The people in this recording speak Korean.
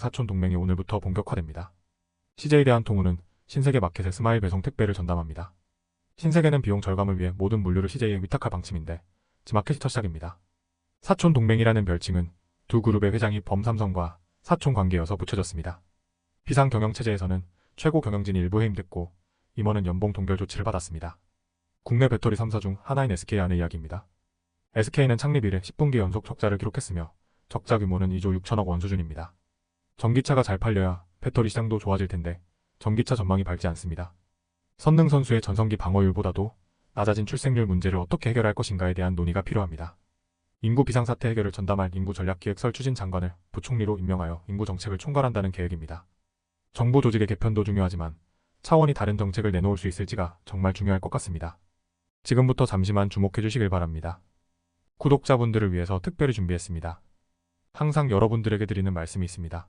사촌 동맹이 오늘부터 본격화됩니다. CJ 대한통운은 신세계 마켓에 스마일 배송 택배를 전담합니다. 신세계는 비용 절감을 위해 모든 물류를 CJ에 위탁할 방침인데 지마켓이 첫 시작입니다. 사촌 동맹이라는 별칭은 두 그룹의 회장이 범삼성과 사촌 관계여서 붙여졌습니다. 비상 경영 체제에서는 최고 경영진이 일부 해임됐고 임원은 연봉 동결 조치를 받았습니다. 국내 배터리 3사 중 하나인 SK 안의 이야기입니다. SK는 창립 이래 10분기 연속 적자를 기록했으며 적자 규모는 2조 6천억 원 수준입니다. 전기차가 잘 팔려야 배터리 시장도 좋아질 텐데 전기차 전망이 밝지 않습니다. 선능 선수의 전성기 방어율보다도 낮아진 출생률 문제를 어떻게 해결할 것인가에 대한 논의가 필요합니다. 인구 비상사태 해결을 전담할 인구전략기획설 추진 장관을 부총리로 임명하여 인구 정책을 총괄한다는 계획입니다. 정부 조직의 개편도 중요하지만 차원이 다른 정책을 내놓을 수 있을지가 정말 중요할 것 같습니다. 지금부터 잠시만 주목해 주시길 바랍니다. 구독자분들을 위해서 특별히 준비했습니다. 항상 여러분들에게 드리는 말씀이 있습니다.